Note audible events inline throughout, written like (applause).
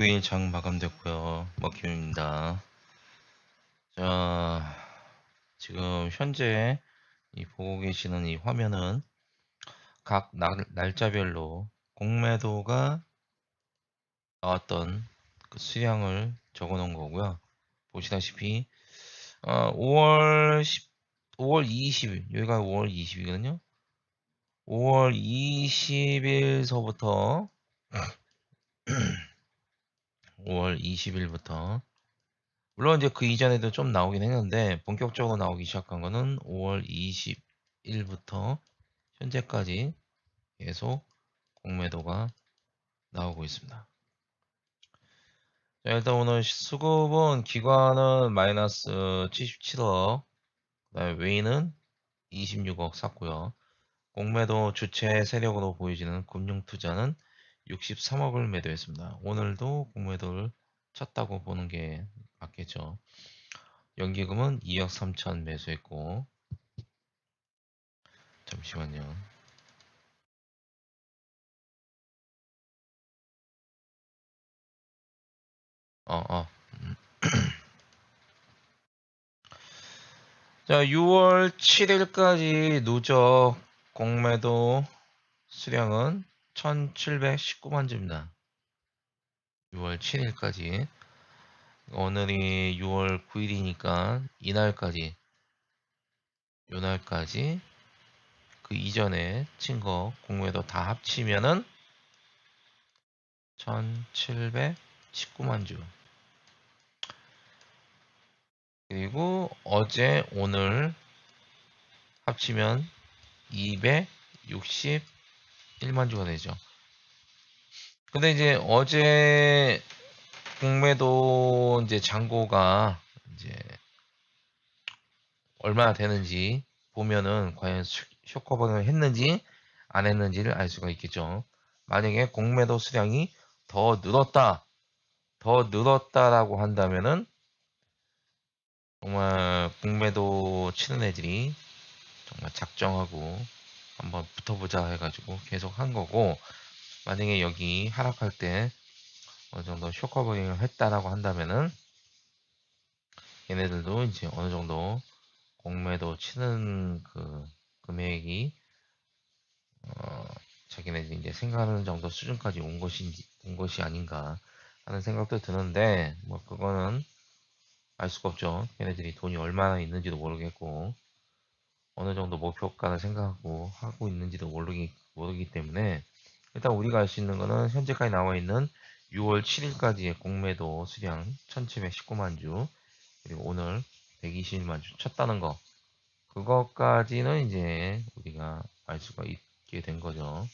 9일장 마감됐고요. 먹힘입니다. 자, 지금 현재 이 보고 계시는 이 화면은 각 날, 날짜별로 공매도가 나왔던 그 수량을 적어 놓은 거고요. 보시다시피 어, 5월 10, 5월 20일 여기가 5월 20일이거든요. 5월 20일서부터 5월 20일부터 물론 이제 그 이전에도 좀 나오긴 했는데 본격적으로 나오기 시작한 거는 5월 20일부터 현재까지 계속 공매도가 나오고 있습니다. 자, 일단 오늘 수급은 기관은 마이너스 77억, 그다음에 웨이는 26억 샀고요. 공매도 주체 세력으로 보여지는 금융투자는 63억을 매도했습니다. 오늘도 공매도를 쳤다고 보는 게 맞겠죠. 연기금은 2억 3천 매수했고 잠시만요. 어, 어. 음. (clears throat) 자, 6월 7일까지 누적 공매도 수량은 1719만 주입니다. 6월 7일까지. 오늘이 6월 9일이니까 이날까지, 요날까지 그 이전에 친 거 공매도 다 합치면은 1719만 주. 그리고 어제 오늘 합치면 261만 주가 되죠. 근데 이제 어제 공매도 이제 잔고가 이제 얼마나 되는지 보면은 과연 쇼커버링을 했는지 안 했는지를 알 수가 있겠죠. 만약에 공매도 수량이 더 늘었다, 더 늘었다라고 한다면은 정말 공매도 치는 애들이 정말 작정하고 한번 붙어보자 해가지고 계속 한 거고 만약에 여기 하락할 때 어느 정도 쇼커버링을 했다라고 한다면은 얘네들도 이제 어느 정도 공매도 치는 그 금액이 어 자기네들이 이제 생각하는 정도 수준까지 온 것인지 온 것이 아닌가 하는 생각도 드는데 뭐 그거는 알 수가 없죠. 걔네들이 돈이 얼마나 있는지도 모르겠고 어느 정도 목표가를 생각하고 하고 있는지도 모르기 모르기 때문에 일단 우리가 알 수 있는 거는 현재까지 나와 있는 6월 7일까지의 공매도 수량 1719만 주 그리고 오늘 121만 주 쳤다는 거 그것까지는 이제 우리가 알 수가 있게 된 거죠.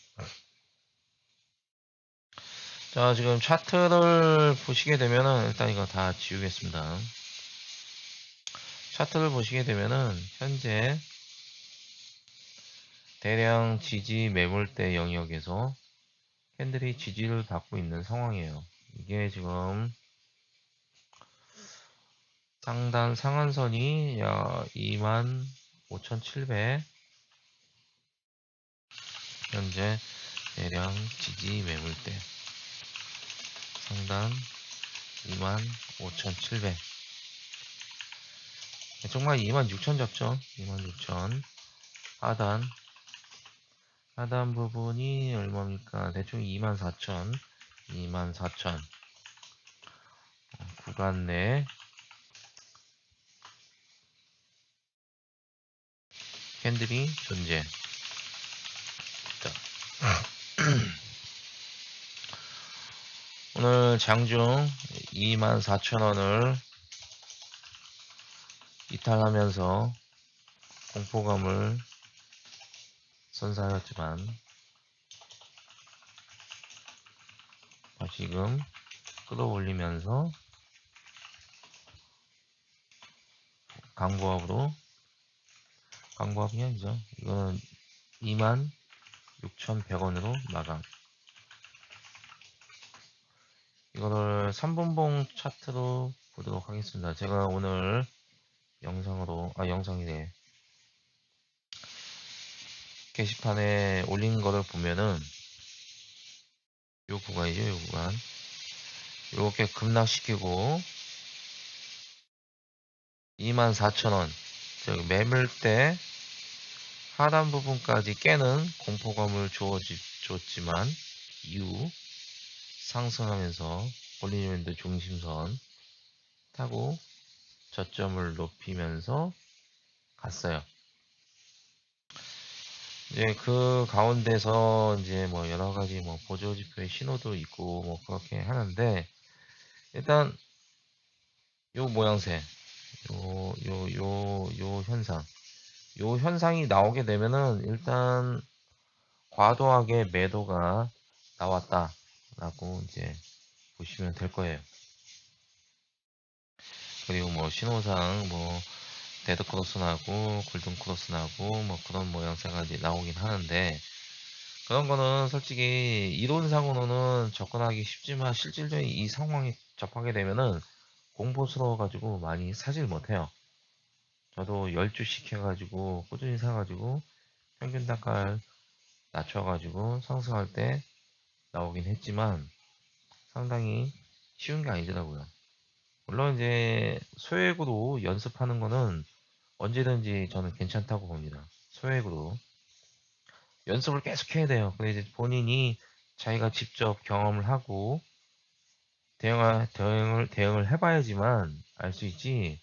자 지금 차트를 보시게 되면은 일단 이거 다 지우겠습니다. 차트를 보시게 되면은 현재 대량 지지 매물대 영역에서 캔들이 지지를 받고 있는 상황이에요. 이게 지금 상단 상한선이 약25,700 현재 대량 지지 매물대 상단 25,700 정말 26,000 잡죠? 26,000 하단 하단 부분이 얼마입니까? 대충 24,000 24,000 구간 내 캔들이 존재 자. (clears throat) 오늘 장중 24,000원을 이탈하면서 공포감을 선사하였지만 다시금 끌어올리면서 강보합으로 강보합이 아니죠. 이거는 26,100원으로 마감. 이거를 3분봉 차트로 보도록 하겠습니다. 제가 오늘 영상으로 아 영상이네 게시판에 올린 거를 보면은 요 구간이죠 요 구간 이렇게 급락시키고 24,000원 즉 매물대 하단 부분까지 깨는 공포감을 주어줬지만 이후 상승하면서 볼리니밴드 중심선 타고 저점을 높이면서 갔어요. 이제 그 가운데서 이제 뭐 여러 가지 뭐 보조 지표의 신호도 있고 뭐 그렇게 하는데 일단 요 모양새 요 요 요 요 현상. 요 현상이 나오게 되면은 일단 과도하게 매도가 나왔다 라고 이제 보시면 될 거예요. 그리고 뭐 신호상 뭐 데드 크로스 나고 골든 크로스 나고 뭐 그런 모양새가 나오긴 하는데 그런 거는 솔직히 이론상으로는 접근하기 쉽지만 실질적인 이 상황에 접하게 되면은 공포스러워 가지고 많이 사질 못해요. 저도 10주씩 해가지고 꾸준히 사가지고 평균 단가를 낮춰가지고 상승할 때 나오긴 했지만 상당히 쉬운 게 아니더라고요. 물론 이제 소액으로 연습하는 거는 언제든지 저는 괜찮다고 봅니다. 소액으로. 연습을 계속 해야 돼요. 근데 이제 본인이 자기가 직접 경험을 하고 대응을, 대응을, 대응을 해봐야지만 알 수 있지.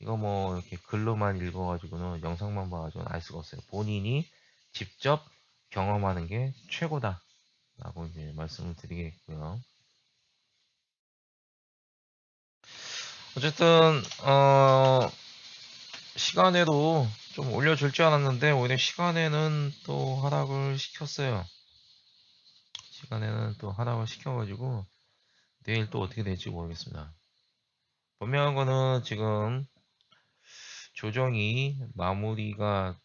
이거 뭐 이렇게 글로만 읽어가지고는 영상만 봐가지고는 알 수가 없어요. 본인이 직접 경험하는 게 최고다. 라고 이제 말씀을 드리겠고요. 어쨌든, 어, 시간에도 좀 올려줄 줄 알았는데 오히려 시간에는 또 하락을 시켰어요. 시간에는 또 하락을 시켜가지고 내일 또 어떻게 될지 모르겠습니다. 분명한 거는 지금 조정이 마무리가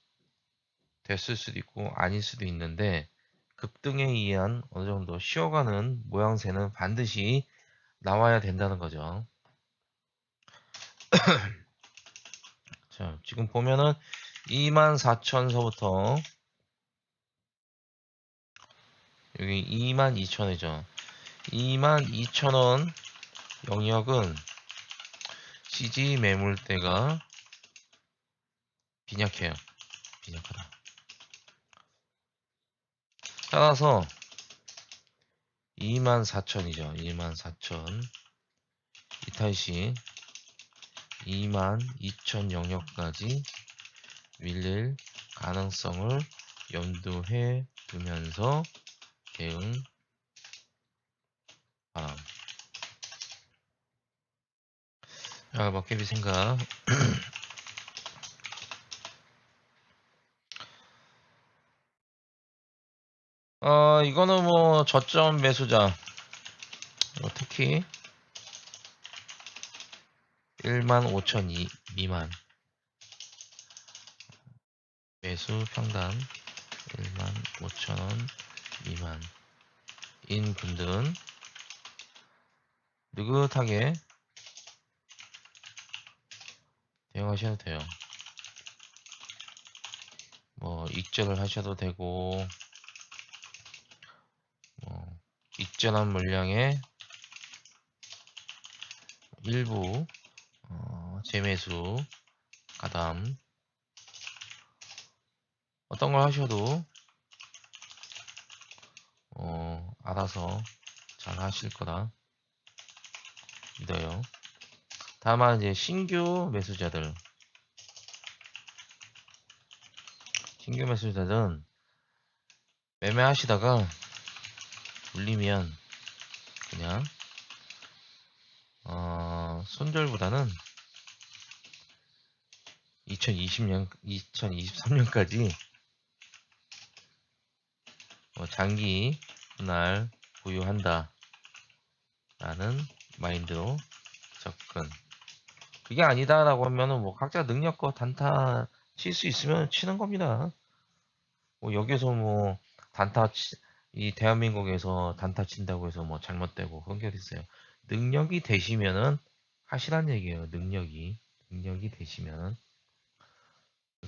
됐을 수도 있고 아닐 수도 있는데 급등에 의한 어느 정도 쉬어가는 모양새는 반드시 나와야 된다는 거죠. (clears throat) 자, 지금 보면은 24,000서부터 여기 22,000이죠. 22,000원 영역은 CG 매물대가 빈약해요. 빈약하다. 따라서 24,000이죠. 24,000 이탈시 22,000 영역까지 밀릴 가능성을 염두해 두면서 대응 바람. 자, 먹개비 생각. (clears throat) 어, 이거는 뭐 저점 매수자. 뭐 특히 1만 5천 이, 미만. 매수 평단 1만 5천원 미만. 인 분들은 느긋하게 대응하셔도 돼요. 뭐 익절을 하셔도 되고 뭐 익절한 물량의 일부 재매수, 가담. 어떤 걸 하셔도 어, 알아서 잘 하실 거라 믿어요. 다만 이제 신규 매수자들. 신규 매수자들은 매매하시다가 물리면 그냥 어, 손절보다는 2020년, 2023년까지 뭐 장기 분할 보유한다 라는 마인드로 접근. 그게 아니다라고 하면은 뭐 각자 능력껏 단타 칠 수 있으면 치는 겁니다. 뭐 여기서 뭐 단타 치, 이 대한민국에서 단타 친다고 해서 뭐 잘못되고 그런 게 어딨어요? 능력이 되시면은 하시란 얘기예요. 능력이. 능력이 되시면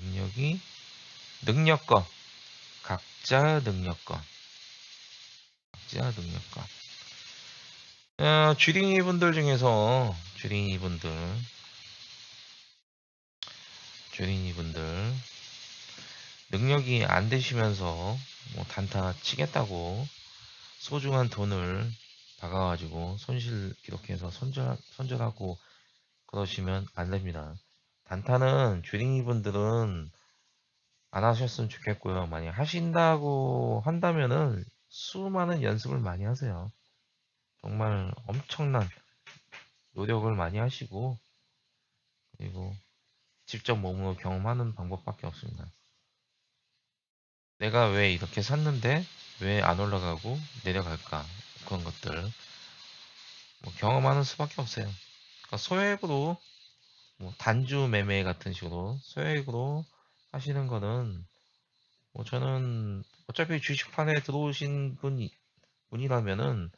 능력이 능력껏 각자 능력껏 각자 능력껏 어, 주린이 분들 중에서 주린이 분들 주린이 분들 능력이 안 되시면서 뭐 단타 치겠다고 소중한 돈을 박아가지고 손실 기록해서 손절, 손절하고 그러시면 안 됩니다. 단타는 주린이 분들은 안 하셨으면 좋겠고요. 만약 하신다고 한다면은 수많은 연습을 많이 하세요. 정말 엄청난 노력을 많이 하시고 그리고 직접 몸으로 경험하는 방법밖에 없습니다. 내가 왜 이렇게 샀는데 왜 안 올라가고 내려갈까 그런 것들 뭐 경험하는 수밖에 없어요. 그러니까 소액으로 뭐 단주 매매 같은 식으로 소액으로 하시는 거는 뭐 저는 어차피 주식판에 들어오신 분 분이라면은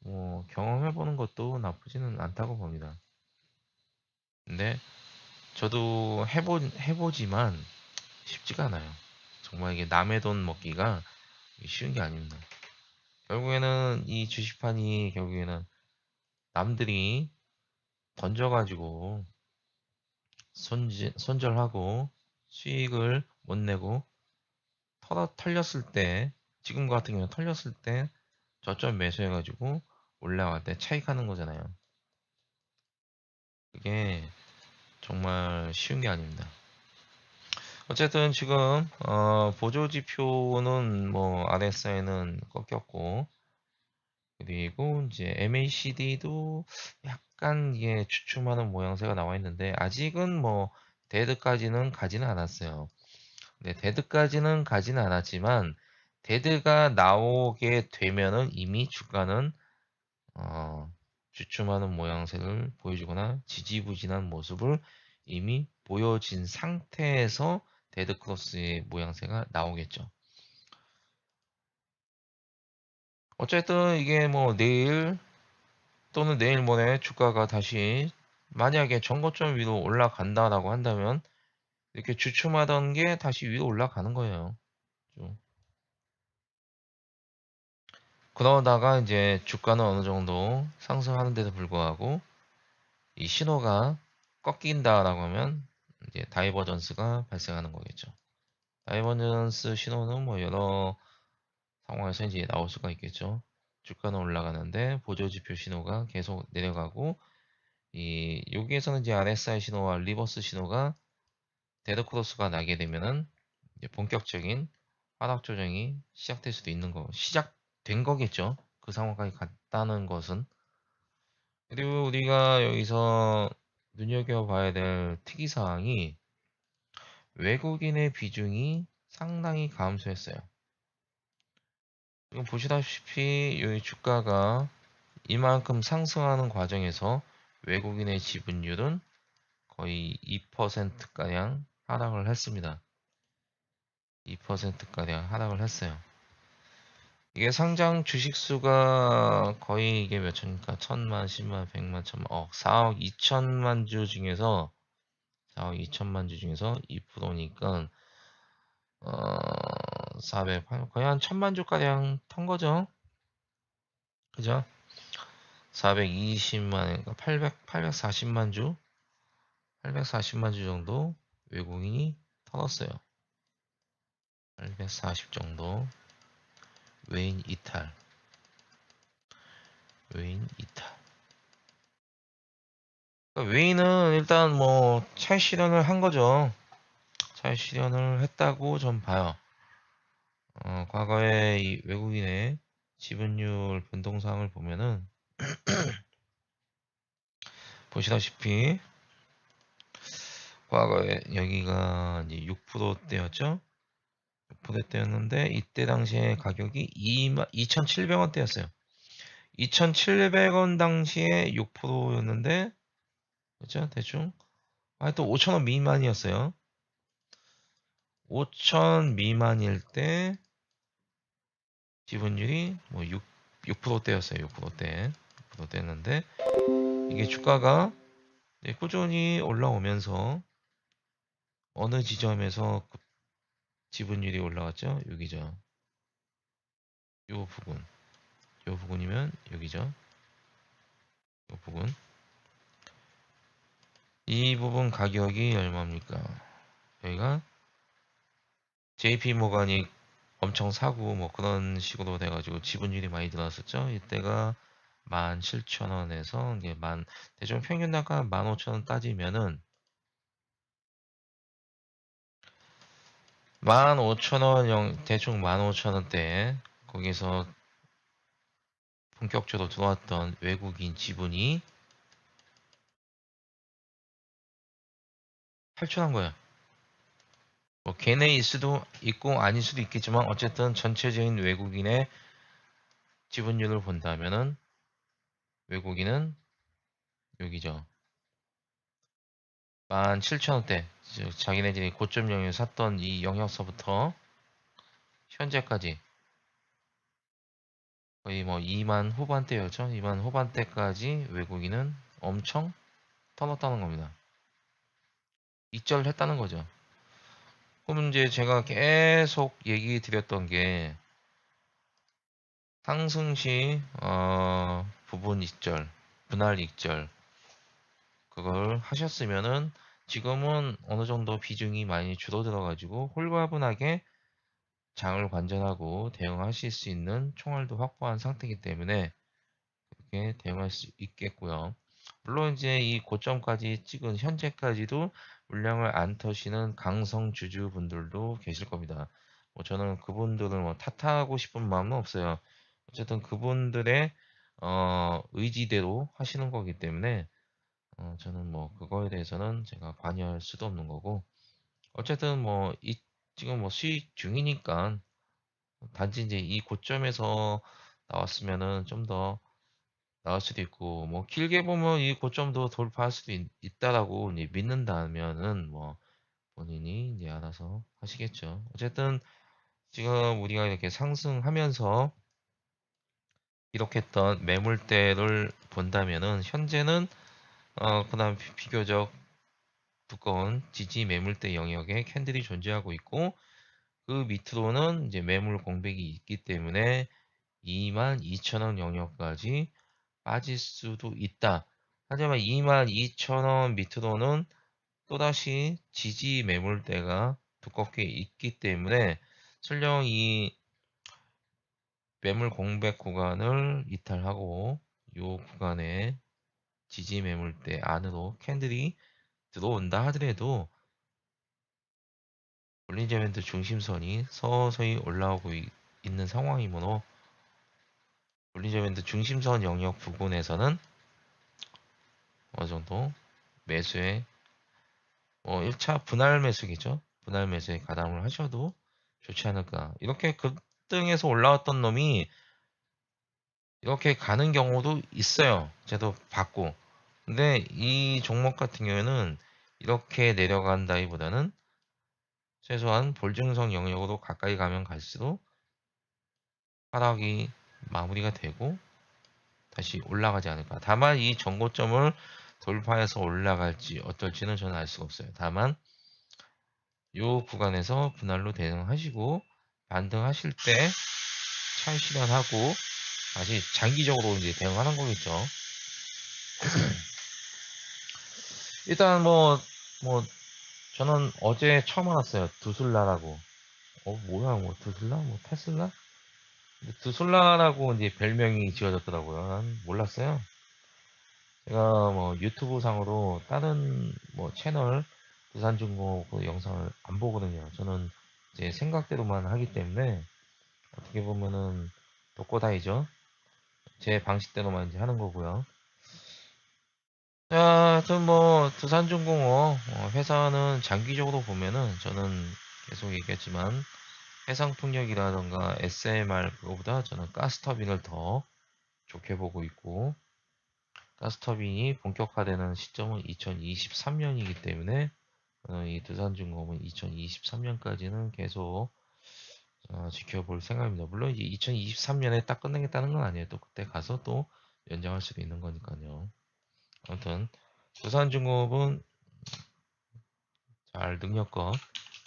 뭐 경험해 보는 것도 나쁘지는 않다고 봅니다. 근데 저도 해보 해보지만 쉽지가 않아요. 정말 이게 남의 돈 먹기가 쉬운 게 아닙니다. 결국에는 이 주식판이 결국에는 남들이 던져가지고 손지, 손절하고 수익을 못 내고 털어, 털렸을 때 지금 같은 경우는 털렸을 때 저점 매수해가지고 올라갈 때 차익하는 거잖아요. 그게 정말 쉬운 게 아닙니다. 어쨌든 지금 어, 보조지표는 뭐 RSI는 꺾였고 그리고 이제 MACD도 약간 이게 주춤하는 모양새가 나와 있는데 아직은 뭐 데드까지는 가지는 않았어요. 네, 데드까지는 가지는 않았지만 데드가 나오게 되면은 이미 주가는 어, 주춤하는 모양새를 보여주거나 지지부진한 모습을 이미 보여진 상태에서 데드크로스의 모양새가 나오겠죠. 어쨌든 이게 뭐 내일 또는 내일 모레 주가가 다시 만약에 전고점 위로 올라간다라고 한다면 이렇게 주춤하던 게 다시 위로 올라가는 거예요. 그러다가 이제 주가는 어느 정도 상승하는데도 불구하고 이 신호가 꺾인다라고 하면 이제 다이버전스가 발생하는 거겠죠. 다이버전스 신호는 뭐 여러 상황에서 이제 나올 수가 있겠죠. 주가는 올라가는데 보조지표 신호가 계속 내려가고 이 여기에서는 이제 RSI 신호와 리버스 신호가 데드 크로스가 나게 되면은 본격적인 하락 조정이 시작될 수도 있는 거 시작 된 거겠죠. 그 상황까지 갔다는 것은. 그리고 우리가 여기서 눈여겨봐야 될 특이사항이 외국인의 비중이 상당히 감소했어요. 지금 보시다시피 여기 주가가 이만큼 상승하는 과정에서 외국인의 지분율은 거의 2%가량 하락을 했습니다. 2%가량 하락을 했어요. 이게 상장 주식수가 거의 이게 몇 천입니까? 천만, 십만, 백만, 천만, 억, 4억 2천만 주 중에서 4억 2천만 주 중에서 2%니까 어, 400, 거의 한 천만 주가량 턴 거죠. 그죠? 420만, 그러니까 800, 840만 주, 840만 주 정도 외국인이 털었어요. 840 정도. 외인 이탈 외인 이탈 그러니까 외인은 일단 뭐 차익 실현을 한 거죠 차익 실현을 했다고 전 봐요 어, 과거에 이 외국인의 지분율 변동사항을 보면은 (clears throat) 보시다시피 과거에 여기가 이제 6%대였죠 6%대였는데 이때 당시에 가격이 2,700원대였어요. 2,700원 당시에 6%였는데 그죠? 대충 하여튼 5,000원 미만이었어요. 5,000 미만일 때 지분율이 뭐 6, 6%대였어요. 6%대. 6%대였는데 이게 주가가 꾸준히 올라오면서 어느 지점에서 지분율이 올라갔죠? 여기죠. 요 부분. 요 부분이면 여기죠. 이 부분. 이 부분 가격이 얼마입니까? 여기가 JP 모간이 엄청 사고 뭐 그런 식으로 돼가지고 지분율이 많이 들어왔었죠. 이때가 17,000원에서 이게 만 대충 평균 단가 15,000원 따지면은 15,000원 대충 15,000원대 거기서 본격적으로 들어왔던 외국인 지분이 8천한 거야. 뭐 걔네일 수도 있고 아닐 수도 있겠지만 어쨌든 전체적인 외국인의 지분율을 본다면은 외국인은 여기죠. 17,000원대 자기네들이 고점 영역 샀던 이 영역서부터 현재까지 거의 뭐 2만 후반대였죠. 2만 후반대까지 외국인은 엄청 터놨다는 겁니다. 입절 했다는 거죠. 그럼 이제 제가 계속 얘기 드렸던 게 상승시 어, 부분 입절, 분할 입절 그걸 하셨으면은 지금은 어느 정도 비중이 많이 줄어들어 가지고 홀가분하게 장을 관전하고 대응하실 수 있는 총알도 확보한 상태이기 때문에 그렇게 대응할 수 있겠고요. 물론 이제 이 고점까지 찍은 현재까지도 물량을 안 터시는 강성 주주 분들도 계실 겁니다. 뭐 저는 그분들을 뭐 탓하고 싶은 마음은 없어요. 어쨌든 그분들의 어, 의지대로 하시는 거기 때문에 어, 저는 뭐 그거에 대해서는 제가 관여할 수도 없는 거고 어쨌든 뭐 이, 지금 뭐 수익 중이니까 단지 이제 이 고점에서 나왔으면은 좀 더 나올 수도 있고 뭐 길게 보면 이 고점도 돌파할 수도 있, 다라고 믿는다면은 뭐 본인이 이제 알아서 하시겠죠. 어쨌든 지금 우리가 이렇게 상승하면서 기록했던 매물대를 본다면은 현재는 어, 그다음 비교적 두꺼운 지지 매물대 영역에 캔들이 존재하고 있고 그 밑으로는 이제 매물 공백이 있기 때문에 22,000원 영역까지 빠질 수도 있다. 하지만 22,000원 밑으로는 또다시 지지 매물대가 두껍게 있기 때문에 설령 이 매물 공백 구간을 이탈하고 이 구간에 지지 매물대 안으로 캔들이 들어온다 하더라도 볼린저 밴드 중심선이 서서히 올라오고 있, 는 상황이므로 볼린저 밴드 중심선 영역 부분에서는 어느 정도 매수에 뭐 1차 분할 매수겠죠. 분할 매수에 가담을 하셔도 좋지 않을까. 이렇게 급등해서 올라왔던 놈이 이렇게 가는 경우도 있어요. 저도 봤고. 근데 이 종목 같은 경우에는 이렇게 내려간다기보다는 최소한 볼증성 영역으로 가까이 가면 갈수록 하락이 마무리가 되고 다시 올라가지 않을까. 다만 이 전고점을 돌파해서 올라갈지 어떨지는 저는 알 수가 없어요. 다만 이 구간에서 분할로 대응하시고 반등하실 때 차익 실현하고 다시 장기적으로 이제 대응하는 거겠죠. (clears throat) 일단 뭐, 뭐, 저는 어제 처음 알았어요. 두술라라고. 어, 뭐야, 뭐, 두술라? 뭐, 테슬라? 두술라라고 이제 별명이 지어졌더라고요. 난 몰랐어요. 제가 뭐 유튜브 상으로 다른 뭐 채널 부산중고 그 영상을 안 보거든요. 저는 이제 생각대로만 하기 때문에 어떻게 보면은 독고다이죠. 제 방식대로만 이제 하는 거고요. 자, 하여튼 뭐 두산중공업 어, 회사는 장기적으로 보면은 저는 계속 얘기했지만 해상풍력이라던가 SMR 그거보다 저는 가스터빈을 더 좋게 보고 있고 가스터빈이 본격화되는 시점은 2023년이기 때문에 이 두산중공업은 2023년까지는 계속 어, 지켜볼 생각입니다. 물론 이제 2023년에 딱 끝내겠다는 건 아니에요. 또 그때 가서 또 연장할 수도 있는 거니까요. 아무튼 두산중공업은 잘 능력껏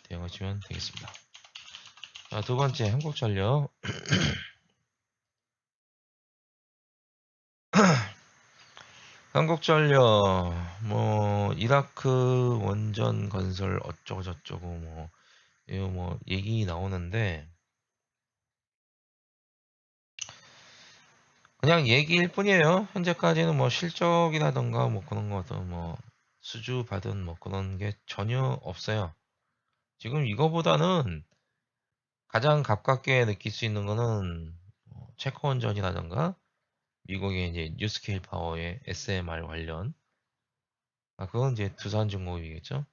대응하시면 되겠습니다. 자, 두 번째 한국전력 한국전력 (clears throat) 뭐 이라크 원전 건설 어쩌고 저쩌고 뭐 이거 뭐 얘기 나오는데 그냥 얘기일 뿐이에요. 현재까지는 뭐 실적이라던가 뭐 그런 것도 뭐 수주 받은 뭐 그런 게 전혀 없어요. 지금 이거보다는 가장 가깝게 느낄 수 있는 거는 뭐 체코 원전이라던가 미국의 이제 뉴스케일 파워의 SMR 관련 아 그건 이제 두산중공업이겠죠.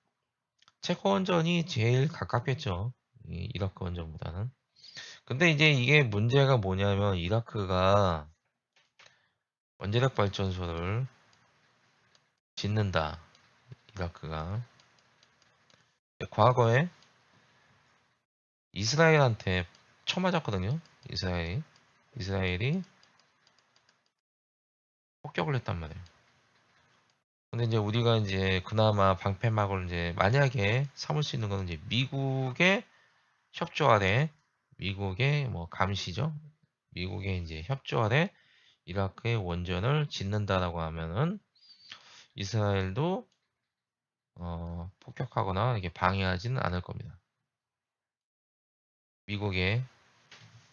체코 원전이 제일 가깝겠죠. 이 이라크 원전보다는. 근데 이제 이게 문제가 뭐냐면 이라크가 원자력 발전소를 짓는다. 이라크가 과거에 이스라엘한테 쳐맞았거든요. 이스라엘이 이스라엘이 폭격을 했단 말이에요. 근데 이제 우리가 이제 그나마 방패막을 이제 만약에 삼을 수 있는 거는 이제 미국의 협조 아래 미국의 뭐 감시죠. 미국의 이제 협조 아래 이라크의 원전을 짓는다라고 하면은 이스라엘도 어, 폭격하거나 이게 방해하지는 않을 겁니다. 미국의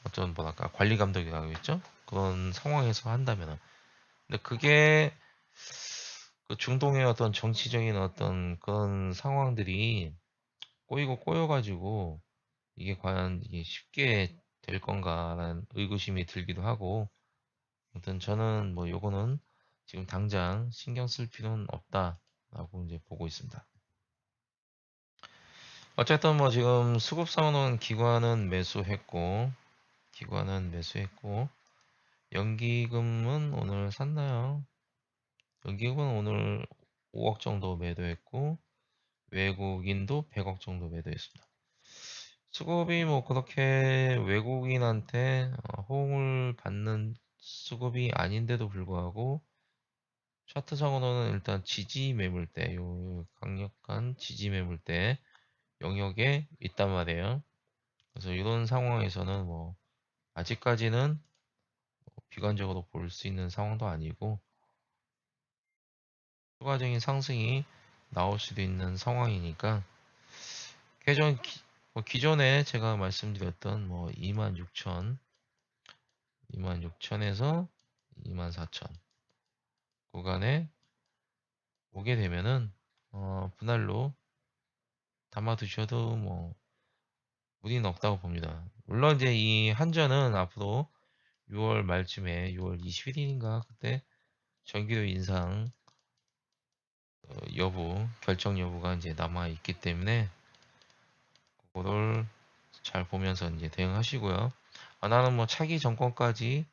어떤 뭐랄까 관리 감독이라고 했죠. 그런 상황에서 한다면은 근데 그게 그 중동의 어떤 정치적인 어떤 그런 상황들이 꼬이고 꼬여가지고 이게 과연 이게 쉽게 될 건가라는 의구심이 들기도 하고 아무튼 저는 뭐 요거는 지금 당장 신경 쓸 필요는 없다라고 이제 보고 있습니다. 어쨌든 뭐 지금 수급 상놓은 기관은 매수했고 기관은 매수했고 연기금은 오늘 샀나요? 연기금은 오늘 5억 정도 매도했고 외국인도 100억 정도 매도했습니다. 수급이 뭐 그렇게 외국인한테 어, 호응을 받는 수급이 아닌데도 불구하고 차트상으로는 일단 지지 매물대, 요 강력한 지지 매물대 영역에 있단 말이에요. 그래서 이런 상황에서는 뭐 아직까지는 뭐 비관적으로 볼 수 있는 상황도 아니고 추가적인 상승이 나올 수도 있는 상황이니까 기존, 뭐 기존에 제가 말씀드렸던 뭐 26,000, 26,000에서 24,000 구간에 오게 되면은 어, 분할로 담아 두셔도 뭐 무리는 없다고 봅니다. 물론 이제 이 한전은 앞으로 6월 말쯤에 6월 21일인가 그때 전기료 인상 어, 여부 결정 여부가 이제 남아 있기 때문에 그거를 잘 보면서 이제 대응하시고요. 아, 나는 뭐 차기 정권까지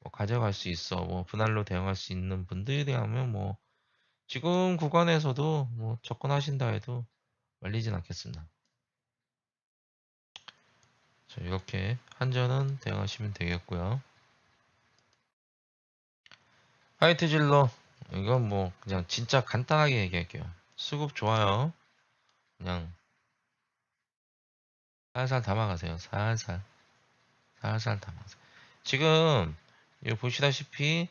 뭐 가져갈 수 있어 뭐 분할로 대응할 수 있는 분들에 대하면 뭐 지금 구간에서도 뭐 접근하신다 해도 말리진 않겠습니다. 자, 이렇게 한전은 대응하시면 되겠고요. 하이트 질러 이건 뭐 그냥 진짜 간단하게 얘기할게요. 수급 좋아요. 그냥 살살 담아가세요. 살살 살살 담아가세요. 지금 여기 보시다시피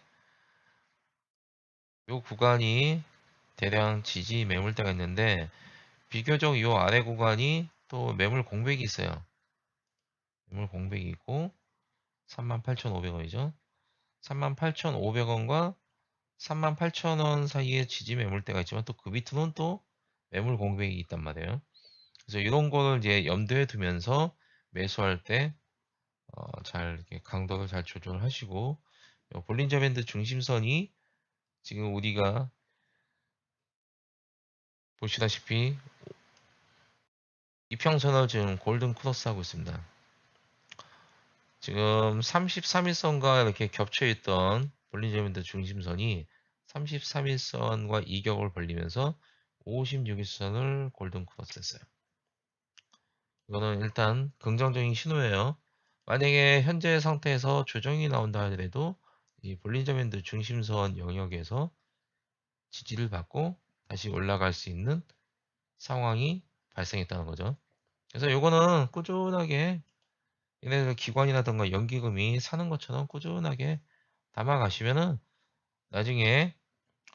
이 구간이 대량 지지 매물대가 있는데 비교적 이 아래 구간이 또 매물 공백이 있어요. 매물 공백이 있고 38,500원이죠. 38,500원과 38,000원 사이에 지지 매물대가 있지만 또 그 밑으로는 또 매물 공백이 있단 말이에요. 그래서 이런 거를 이제 염두에 두면서 매수할 때 어, 잘 강도를 잘 조절하시고 볼린저 밴드 중심선이 지금 우리가 보시다시피 이평선을 지금 골든 크로스 하고 있습니다. 지금 33일선과 이렇게 겹쳐있던 볼린저 밴드 중심선이 33일선과 이격을 벌리면서 56일선을 골든 크로스 했어요. 이거는 일단 긍정적인 신호예요. 만약에 현재 상태에서 조정이 나온다 하더라도 이 볼린저 밴드 중심선 영역에서 지지를 받고 다시 올라갈 수 있는 상황이 발생했다는 거죠. 그래서 요거는 꾸준하게 얘네들 기관이라든가 연기금이 사는 것처럼 꾸준하게 담아가시면은 나중에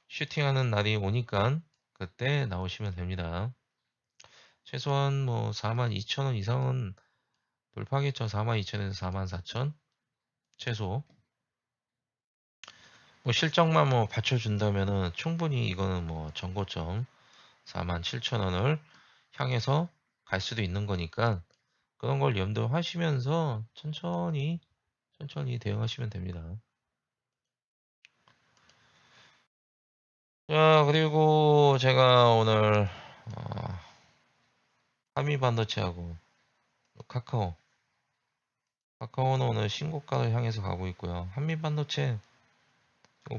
슈팅하는 날이 오니까 그때 나오시면 됩니다. 최소한 뭐 42,000원 이상은 돌파하겠죠. 42,000에서 44,000 최소. 뭐 실적만 뭐 받쳐준다면은 충분히 이거는 뭐 전고점 47,000원을 향해서 갈 수도 있는 거니까 그런 걸 염두하시면서 천천히 천천히 대응하시면 됩니다. 자 그리고 제가 오늘 어, 하미 반도체하고 카카오 카카오는 오늘 신고가를 향해서 가고 있고요. 한미 반도체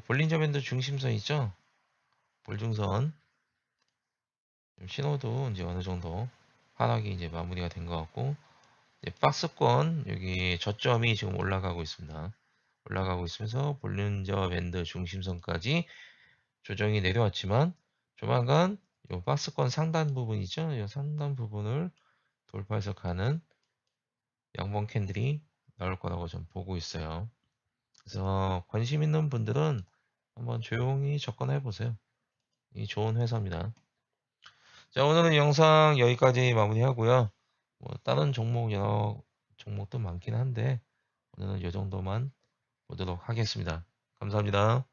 볼린저 밴드 중심선 있죠? 볼중선 신호도 이제 어느 정도 하락이 이제 마무리가 된 것 같고 박스권 여기 저점이 지금 올라가고 있습니다. 올라가고 있으면서 볼린저 밴드 중심선까지 조정이 내려왔지만 조만간 이 박스권 상단 부분이죠. 이 상단 부분을 돌파해서 가는 양봉 캔들이 나올 거라고 좀 보고 있어요. 그래서 관심 있는 분들은 한번 조용히 접근해 보세요. 이 좋은 회사입니다. 자 오늘은 영상 여기까지 마무리하고요. 뭐 다른 종목 여러 종목도 많긴 한데 오늘은 이 정도만 보도록 하겠습니다. 감사합니다.